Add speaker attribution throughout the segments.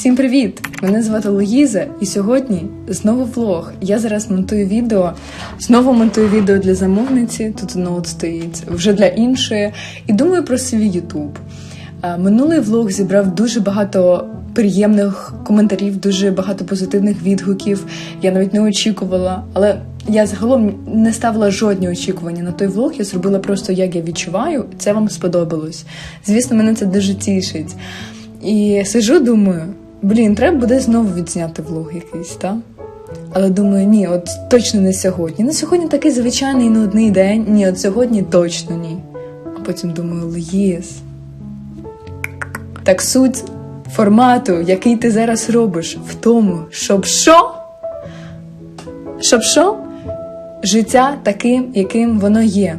Speaker 1: Всім привіт! Мене звати Луїза, і сьогодні знову влог. Я зараз монтую відео. Знову монтую відео для замовниці. Тут ноут стоїть вже для іншої. І думаю про свій Ютуб. Е, Минулий влог зібрав дуже багато приємних коментарів, дуже багато позитивних відгуків. Я навіть не очікувала, але я загалом не ставила жодні очікування на той влог. Я зробила просто як я відчуваю. Це вам сподобалось. Звісно, мене це дуже тішить. І сижу, думаю, блін, треба буде знову відзняти влог якийсь, так? Але думаю, ні, от точно не сьогодні. Ну сьогодні такий звичайний нудний день. Ні, от сьогодні точно ні. А потім думаю, Луїс. Так суть формату, який ти зараз робиш, в тому, щоб що? Щоб що? Життя таким, яким воно є.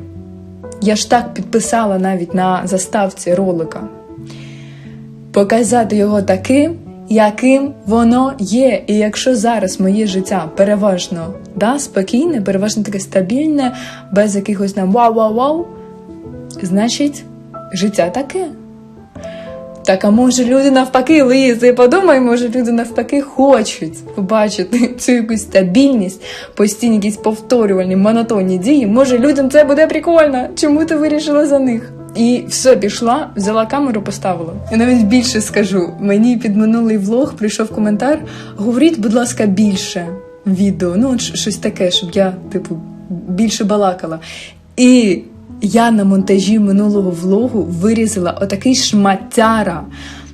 Speaker 1: Я ж так підписала навіть на заставці ролика показати його таким, яким воно є. І якщо зараз моє життя переважно да, спокійне, переважно таке стабільне, без якихось там вау-вау-вау, значить, життя таке. Так, а може люди навпаки, Лизи, подумай, може люди навпаки хочуть побачити цю якусь стабільність, постійні якісь повторювальні, монотонні дії. Може людям це буде прикольно. Чому ти вирішила за них? І все, пішла, взяла камеру, поставила. І навіть більше скажу. Мені під минулий влог прийшов коментар. Говоріть, будь ласка, більше відео. Ну, щось таке, щоб я, типу, більше балакала. І я на монтажі минулого влогу вирізала отакий шматяра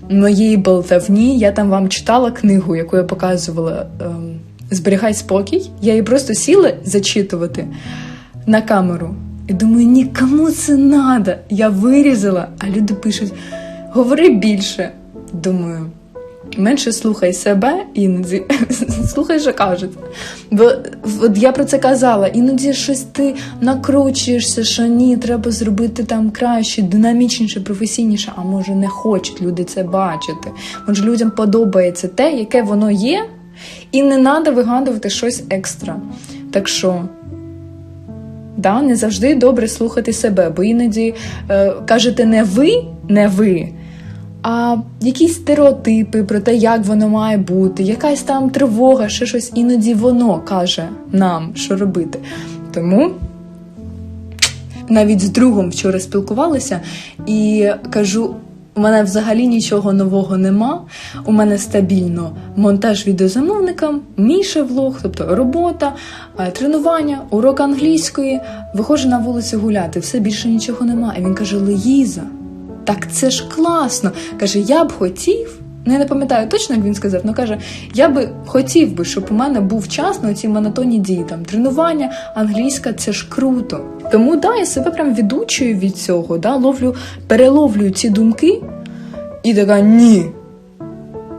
Speaker 1: моєї болтавні. Я там вам читала книгу, яку я показувала ем, Зберігай спокій. Я її просто сіла зачитувати на камеру. І думаю, нікому це надо. Я вирізала, а люди пишуть: говори більше. Думаю, менше слухай себе, іноді слухай, що кажуть. Бо от я про це казала, іноді щось ти накручуєшся, що ні, треба зробити там краще, динамічніше, професійніше, а може не хочуть люди це бачити. Може людям подобається те, яке воно є, і не треба вигадувати щось екстра. Так що. Да, не завжди добре слухати себе, бо іноді е, кажете не ви, не ви, а якісь стереотипи про те, як воно має бути, якась там тривога, ще щось, іноді воно каже нам, що робити. Тому навіть з другом вчора спілкувалася і кажу. У мене взагалі нічого нового нема. У мене стабільно монтаж відеозамовникам, мій шевлог, тобто робота, е, тренування, урок англійської. Виходжу на вулицю гуляти, все більше нічого нема. І він каже: Леїза, так це ж класно. Каже, я б хотів. Ну, не пам'ятаю точно, як він сказав, але каже, я би хотів би, щоб у мене був час на ці монотонні дії, там тренування, англійська це ж круто. Тому да, я себе прям відучую від цього, да, ловлю, переловлюю ці думки і така ні.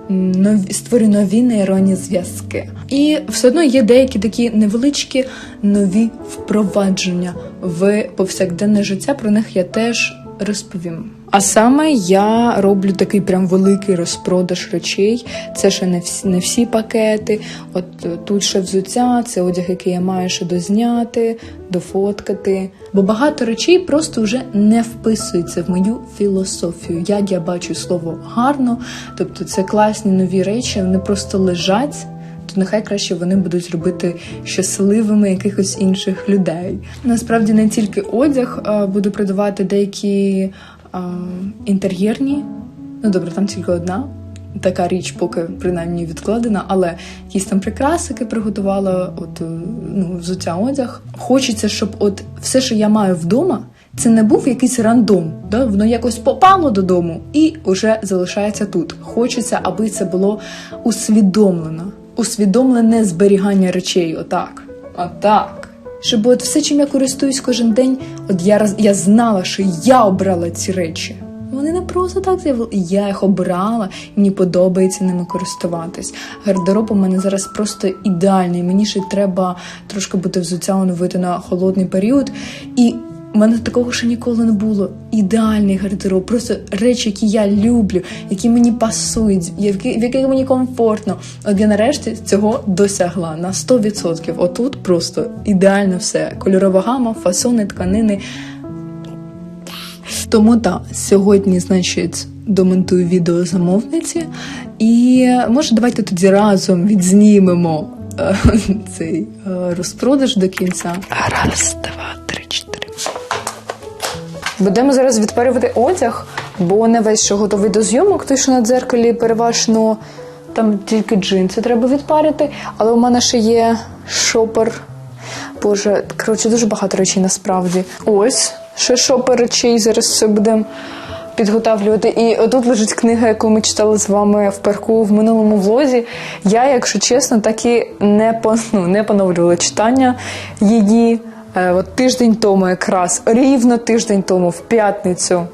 Speaker 1: Нові, створю нові нейронні зв'язки. І все одно є деякі такі невеличкі нові впровадження в повсякденне життя. Про них я теж розповім. А саме я роблю такий прям великий розпродаж речей. Це ще не всі, не всі пакети. От е, тут ще взуття, це одяг, який я маю ще дозняти, дофоткати. Бо багато речей просто вже не вписуються в мою філософію. Як я бачу слово гарно, тобто це класні нові речі, вони просто лежать. То нехай краще вони будуть робити щасливими якихось інших людей. Насправді не тільки одяг буду продавати деякі інтер'єрні. Ну добре, там тільки одна. Така річ, поки принаймні відкладена, але якісь там прикрасики приготувала, от е, ну, взуття одяг. Хочеться, щоб от все, що я маю вдома, це не був якийсь рандом, да? воно якось попало додому і вже залишається тут. Хочеться, аби це було усвідомлено, усвідомлене зберігання речей. Отак. Отак. Щоб от все, чим я користуюсь кожен день, от я, я знала, що я обрала ці речі. Вони не просто так з'явили. Я їх обрала, мені подобається ними користуватись. Гардероб у мене зараз просто ідеальний. Мені ще треба трошки бути взуття оновити на холодний період. І у мене такого ще ніколи не було. Ідеальний гардероб, просто речі, які я люблю, які мені пасують, в яких мені комфортно. От я нарешті цього досягла на 100%. Отут просто ідеально все. Кольорова гама, фасони, тканини. Тому так, сьогодні, значить, домонтую відео замовниці, і може давайте тоді разом відзнімемо е, цей е, розпродаж до кінця. Раз, два, три. Будемо зараз відпарювати одяг, бо не весь що готовий до зйомок, той, що на дзеркалі переважно там тільки джинси треба відпарити, але у мене ще є шопер. Боже, коротше, дуже багато речей насправді. Ось ще шопер речей. Зараз все будемо підготавлювати. І отут лежить книга, яку ми читали з вами в парку в минулому влозі. Я, якщо чесно, так і не ну, не поновлювала читання її. Е, от тиждень тому, якраз рівно тиждень тому, в п'ятницю.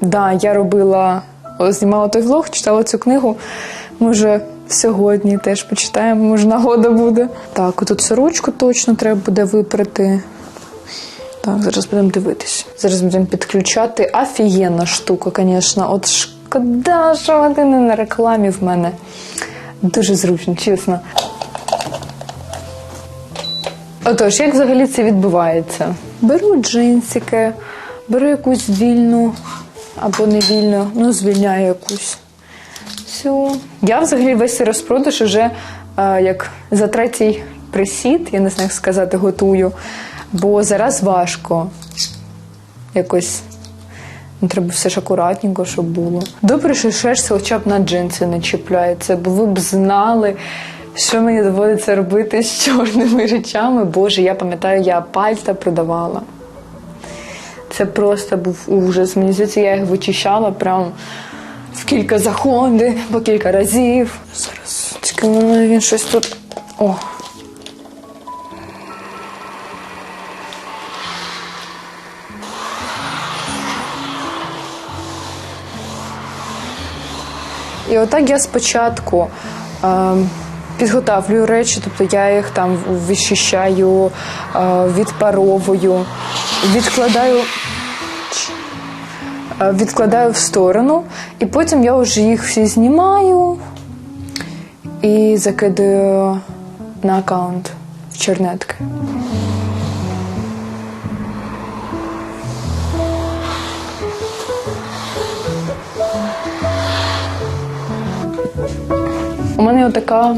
Speaker 1: Да, я робила, знімала той влог, читала цю книгу. Може, сьогодні теж почитаємо, може, нагода буде. Так, отут сорочку точно треба буде випрати. Так, зараз будемо дивитись. Зараз будемо підключати. Офігенна штука, звісно. От шкода, що вони не на рекламі в мене. Дуже зручно, чесно. Отож, як взагалі це відбувається? Беру джинсики, беру якусь вільну або не вільну, ну, звільняю якусь. Все. Я взагалі весь розпродаж уже е, як за третій присід, я не знаю, як сказати, готую, бо зараз важко якось. Ну, треба все ж акуратненько, щоб було. Добре, що шерсть хоча б на джинси не чіпляється, бо ви б знали, що мені доводиться робити з чорними речами. Боже, я пам'ятаю, я пальта продавала. Це просто був ужас. Мені здається, я їх вичищала прям в кілька заходів, по кілька разів. Зараз тільки мене він щось тут. О. І отак я спочатку е, підготавлюю речі, тобто я їх там вичищаю, е, відпаровую, відкладаю. Е, відкладаю в сторону, і потім я вже їх всі знімаю і закидаю на аккаунт в чернетки. У мене отака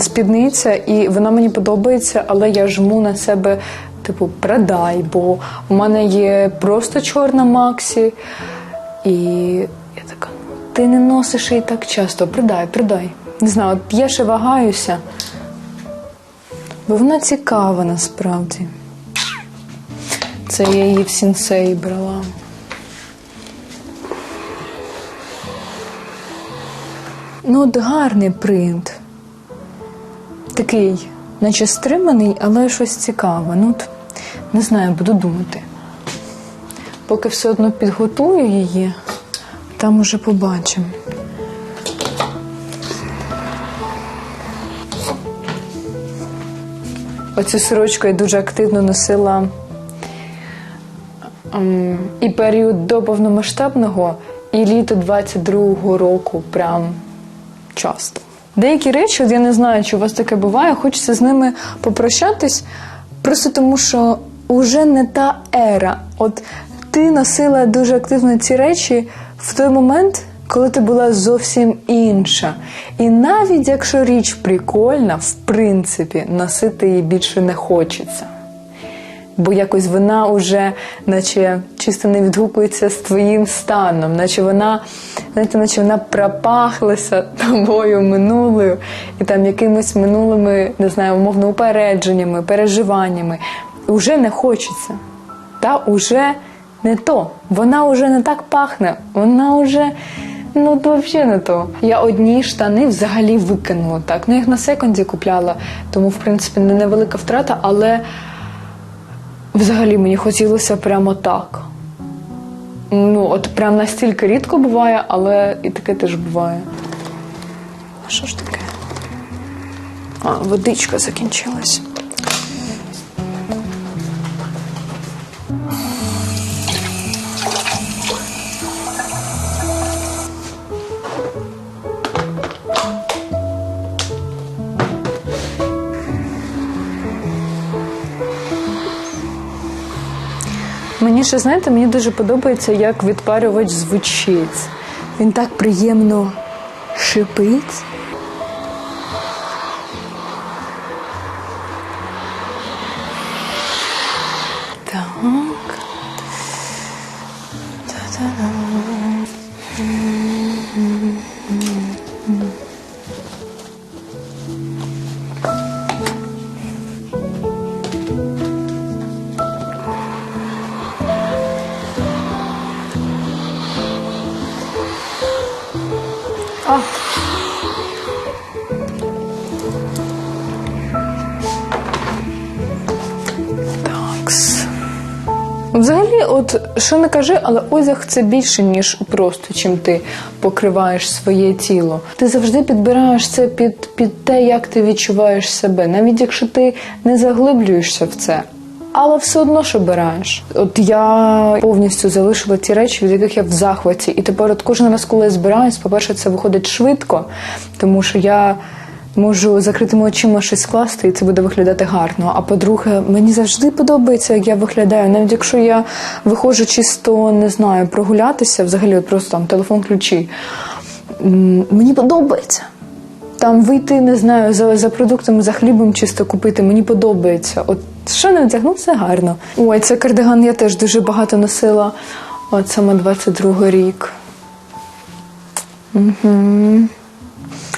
Speaker 1: спідниця, і вона мені подобається, але я жму на себе, типу, продай, бо у мене є просто чорна Максі. І я така, ти не носиш її так часто, придай, придай. Не знаю, от я ще вагаюся, бо вона цікава насправді. Це я її в сінсей брала. Ну, от гарний принт. Такий, наче стриманий, але щось цікаве. Ну, от, не знаю, буду думати. Поки все одно підготую її, там уже побачимо. Оцю сорочку я дуже активно носила ем, і період до повномасштабного, і літо 22-го року прям часто. Деякі речі, от я не знаю, чи у вас таке буває, хочеться з ними попрощатись, просто тому що вже не та ера. От ти носила дуже активно ці речі в той момент, коли ти була зовсім інша. І навіть якщо річ прикольна, в принципі, носити її більше не хочеться. Бо якось вона вже, наче чисто не відгукується з твоїм станом, наче вона, знаєте, наче вона пропахлася тобою минулою і там якимись минулими, не знаю, умовно упередженнями, переживаннями. Уже не хочеться. Та уже не то. Вона вже не так пахне, вона вже. Ну, взагалі не то. Я одні штани взагалі викинула так. Ну, їх на секунді купляла, тому, в принципі, не невелика втрата, але взагалі мені хотілося прямо так. Ну, от прям настільки рідко буває, але і таке теж буває. А Що ж таке? А, водичка закінчилась. Мені ще, знаєте, мені дуже подобається, як відпарювач звучить. Він так приємно шипить. Такс. Взагалі, от що не кажи, але одяг це більше, ніж просто чим ти покриваєш своє тіло. Ти завжди підбираєш це під, під те, як ти відчуваєш себе, навіть якщо ти не заглиблюєшся в це. Але все одно ж обираєш. От я повністю залишила ті речі, від яких я в захваті. І тепер, от кожен раз, коли я збираюсь, по-перше, це виходить швидко, тому що я можу закритими очима щось скласти, і це буде виглядати гарно. А по-друге, мені завжди подобається, як я виглядаю. Навіть якщо я виходжу чисто, не знаю, прогулятися, взагалі просто там телефон ключі. Мені подобається. Там вийти, не знаю, за, за продуктами, за хлібом чисто купити. Мені подобається. От що не вдягнув, все гарно. Ой, це кардиган я теж дуже багато носила. От саме 22 рік. Угу.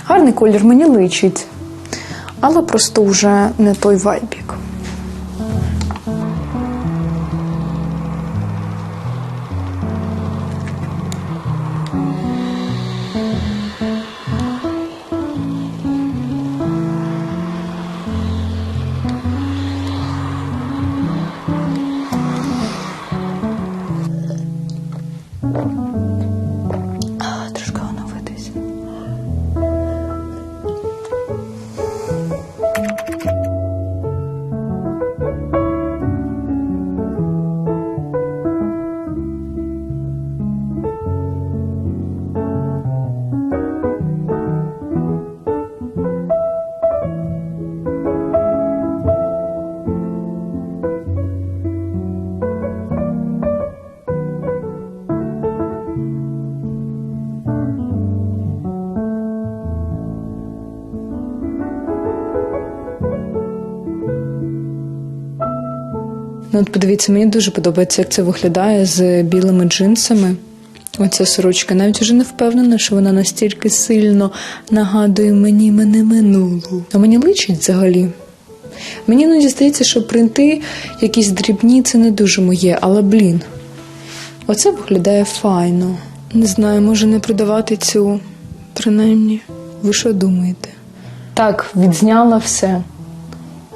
Speaker 1: Гарний колір мені личить, але просто вже не той вайбік. Ну, от подивіться, мені дуже подобається, як це виглядає з білими джинсами. Оця сорочка. Навіть вже не впевнена, що вона настільки сильно нагадує мені мене минулу. А мені личить взагалі. Мені іноді здається, що принти якісь дрібні це не дуже моє, але блін. Оце виглядає файно. Не знаю, може не продавати цю, принаймні. Ви що думаєте? Так, відзняла все.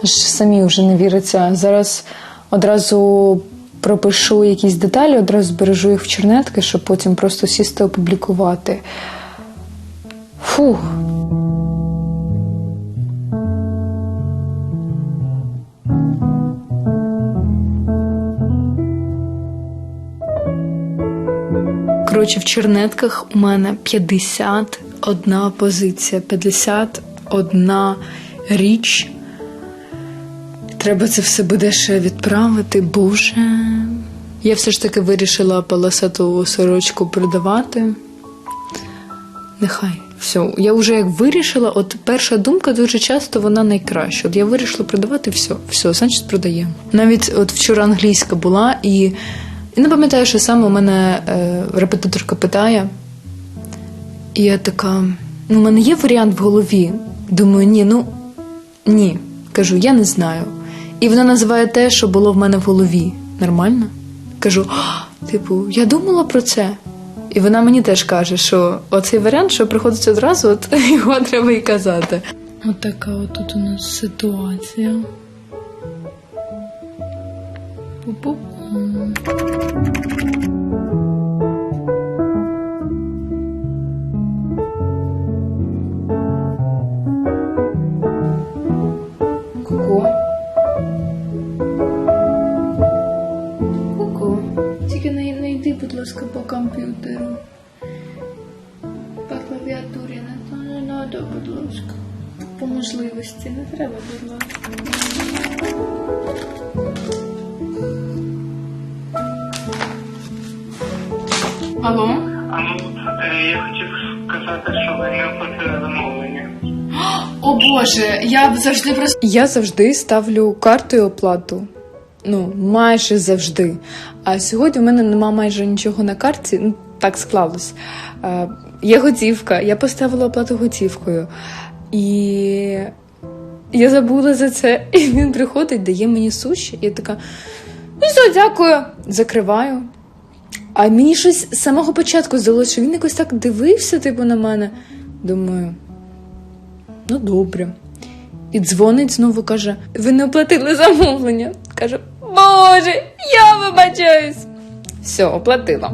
Speaker 1: Аж самі вже не віриться. Зараз одразу пропишу якісь деталі, одразу збережу їх в чернетки, щоб потім просто сісти опублікувати. Фух. Коротше, в чернетках у мене 51 позиція, 51 річ. Треба це все буде ще відправити. Боже. Я все ж таки вирішила полосату сорочку продавати. Нехай. Все. Я вже як вирішила, от перша думка дуже часто вона найкраща. От я вирішила продавати все, все, значить продаємо. Навіть от вчора англійська була, і я не пам'ятаю, що саме у мене е, репетиторка питає. І я така: ну, у мене є варіант в голові. Думаю, ні, ну ні. Кажу, я не знаю. І вона називає те, що було в мене в голові. Нормально? Кажу, типу, я думала про це. І вона мені теж каже, що оцей варіант, що приходить одразу, от його треба і казати. От така от тут у нас ситуація. Пу-пу. Можливості не треба, будь ласка. Алло?
Speaker 2: А ну, е, я хотів сказати, що ви не оплатили замовлення.
Speaker 1: О Боже, я завжди просто. Я завжди ставлю картою оплату. Ну, майже завжди. А сьогодні в мене нема майже нічого на карті. Ну, так склалось. Е, є готівка, я поставила оплату готівкою. І я забула за це. І він приходить, дає мені суші. Я така: ну все, дякую. Закриваю. А мені щось з самого початку здалося, що він якось так дивився, типу, на мене. Думаю, ну добре. І дзвонить знову каже: ви не оплатили замовлення. Каже, Боже, я вибачаюсь. Все, оплатила.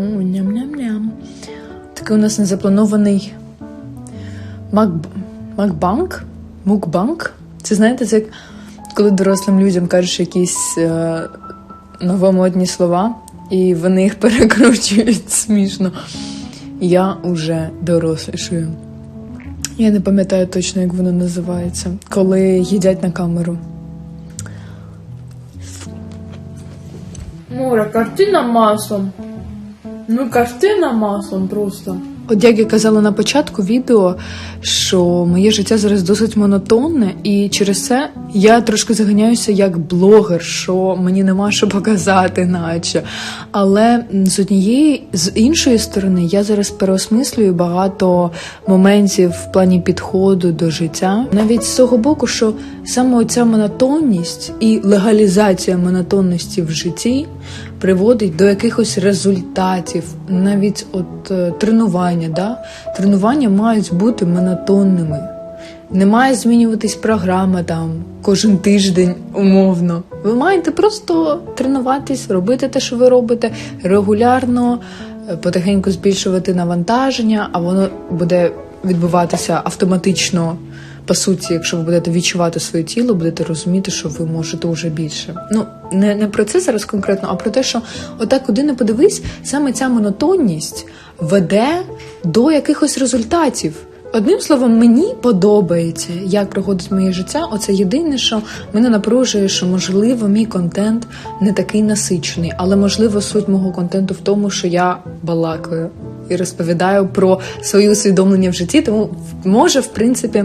Speaker 1: Ням-ням-ням. Такий у нас незапланований Мак... Макбанк? Мукбанк? Це знаєте, це коли дорослим людям кажеш якісь е, новомодні слова, і вони їх перекручують смішно. Я уже дорослішую. Я не пам'ятаю точно, як воно називається, коли їдять на камеру. Мора, картина маслом. Ну, картина маслом просто. От як я казала на початку відео, що моє життя зараз досить монотонне, і через це я трошки заганяюся як блогер, що мені нема що показати, наче. Але з однієї, з іншої сторони, я зараз переосмислюю багато моментів в плані підходу до життя. Навіть з того боку, що саме оця монотонність і легалізація монотонності в житті приводить до якихось результатів, навіть от е, тренування. Да? Тренування мають бути монотонними. Не має змінюватись програма там кожен тиждень умовно. Ви маєте просто тренуватись, робити те, що ви робите регулярно, е, потихеньку збільшувати навантаження, а воно буде відбуватися автоматично. По суті, якщо ви будете відчувати своє тіло, будете розуміти, що ви можете вже більше. Ну не, не про це зараз конкретно, а про те, що отак, куди не подивись, саме ця монотонність веде до якихось результатів. Одним словом, мені подобається, як проходить моє життя. Оце єдине, що мене напружує, що можливо мій контент не такий насичений, але можливо суть мого контенту в тому, що я балакаю і розповідаю про свої усвідомлення в житті. Тому може, в принципі.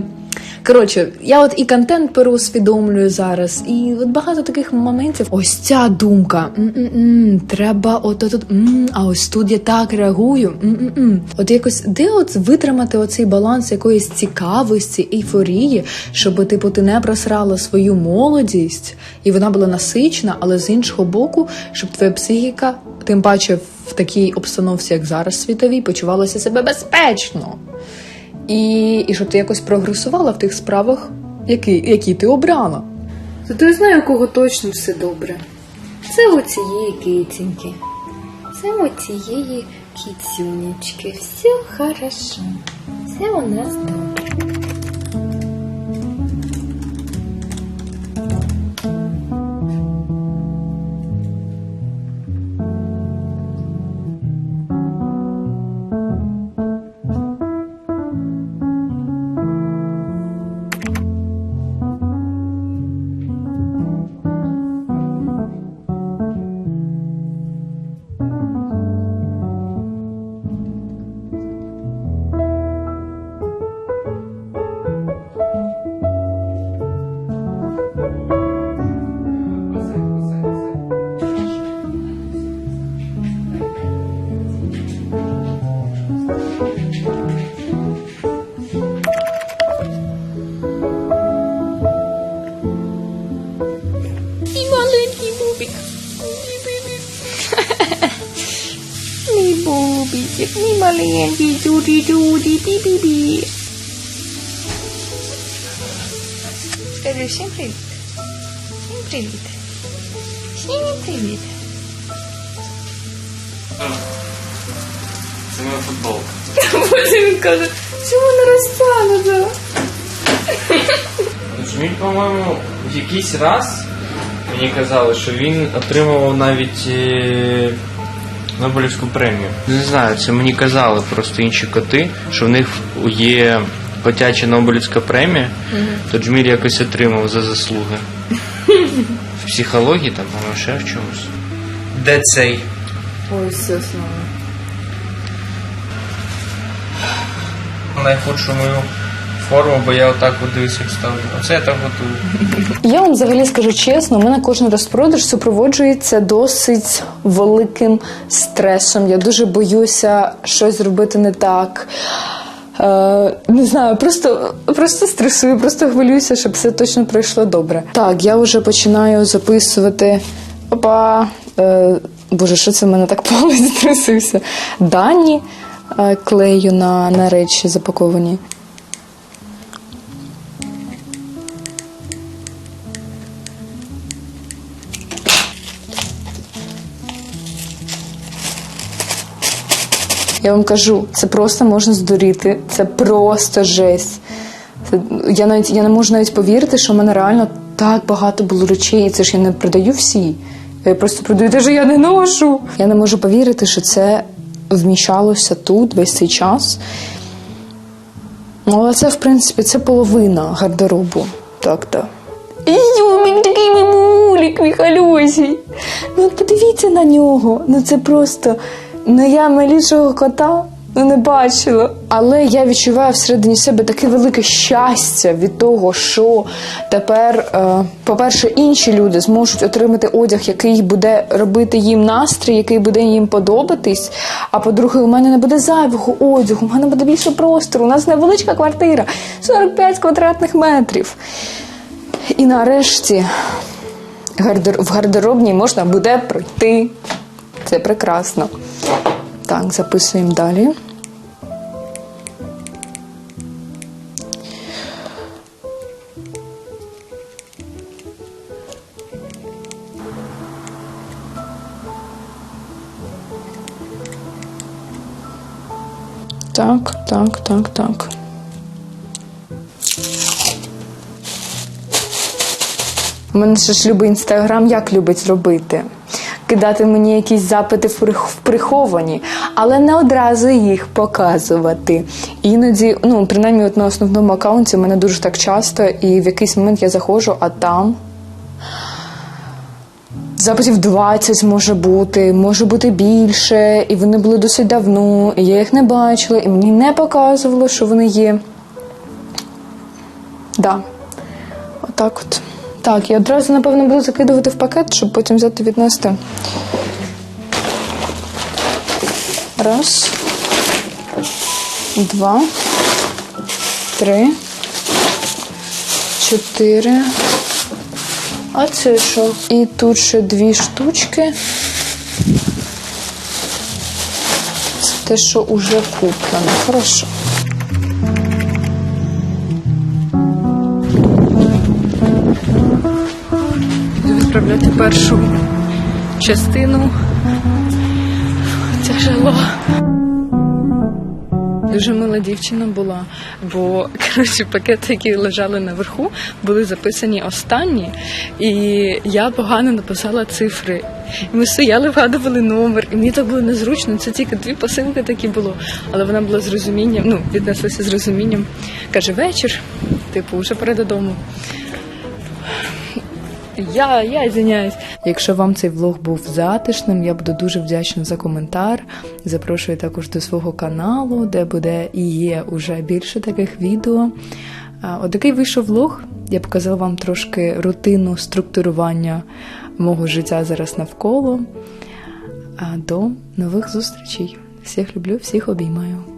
Speaker 1: Коротше, я от і контент переусвідомлюю зараз, і от багато таких моментів. Ось ця думка. М-м-м, треба от от, от м, а ось тут я так реагую. М-м-м. От якось де от витримати оцей баланс якоїсь цікавості, ейфорії, щоб типу ти не просрала свою молодість, і вона була насичена, але з іншого боку, щоб твоя психіка, тим паче в такій обстановці, як зараз світовій, почувалася себе безпечно. І, і щоб ти якось прогресувала в тих справах, які, які ти обрала.
Speaker 3: Зато я знаю, у кого точно все добре. Це у цієї киціньки. Це у цієї кіцюнечки. Все хорошо. Все у нас добре.
Speaker 1: Маленький дуді-дуді, бі-бі-бі. Скажи всім привіт. Всім привіт. Всім привіт.
Speaker 2: Це моя футболка.
Speaker 1: Потім він каже, чому не розтягнуто?
Speaker 4: Він, по-моєму, в якийсь раз мені казали, що він отримував навіть е, Нобелівську премію. Не знаю, це мені казали просто інші коти, що в них є котяча Нобелівська премія, то Джміль якось отримав за заслуги. В психології там, по-моєму, ще в чомусь. Де цей?
Speaker 1: Ой, все слово.
Speaker 4: Найхудшу мою форму, бо я отак от дивись, як ставлю. Оце я так готую.
Speaker 1: Я вам взагалі скажу чесно, у мене кожен розпродаж супроводжується досить великим стресом. Я дуже боюся щось зробити не так. Е, не знаю, просто, просто стресую, просто хвилююся, щоб все точно пройшло добре. Так, я вже починаю записувати. Опа! Е, боже, що це в мене так палець трусився? Дані е, клею на, на речі запаковані. Я вам кажу, це просто можна здуріти. Це просто жесть. Я навіть я не можу навіть повірити, що в мене реально так багато було речей. І це ж я не продаю всі. Я просто продаю те, що я не ношу. Я не можу повірити, що це вміщалося тут весь цей час. Ну, але це, в принципі, це половина гардеробу. Так, так. Ію, він такий мимулік, Міхальосій. Ну подивіться на нього. Ну це просто. Ну я малішого кота ну, не бачила. Але я відчуваю всередині себе таке велике щастя від того, що тепер, е, по-перше, інші люди зможуть отримати одяг, який буде робити їм настрій, який буде їм подобатись. А по-друге, у мене не буде зайвого одягу, у мене буде більше простору. У нас невеличка квартира, 45 квадратних метрів. І нарешті в гардеробній можна буде пройти. Це прекрасно. Так, записуємо далі. Так, так, так, так. У мене ще ж любить інстаграм, як любить зробити. Кидати мені якісь запити в приховані, але не одразу їх показувати. Іноді, ну, принаймні, от на основному аккаунті мене дуже так часто, і в якийсь момент я заходжу, а там. Запитів 20 може бути, може бути більше, і вони були досить давно, і я їх не бачила, і мені не показувало, що вони є. Да. Отак от. Так, я одразу, напевно, буду закидувати в пакет, щоб потім взяти віднести. Раз. Два. Три. Чотири. А це що? І тут ще дві штучки. Це те, що уже куплено. Хорошо. Відправляти першу частину. Тяжело. Дуже мила дівчина була, бо коротше пакети, які лежали наверху, були записані останні, і я погано написала цифри. І ми стояли, вгадували номер, і мені так було незручно. Це тільки дві посилки такі було. Але вона була з розумінням, ну, віднеслася з розумінням. Каже, вечір, типу, вже пора додому. Я, я звиняюсь. Якщо вам цей влог був затишним, я буду дуже вдячна за коментар. Запрошую також до свого каналу, де буде і є уже більше таких відео. А, Отакий вийшов влог. Я показала вам трошки рутину структурування мого життя зараз навколо. До нових зустрічей. Всіх люблю, всіх обіймаю.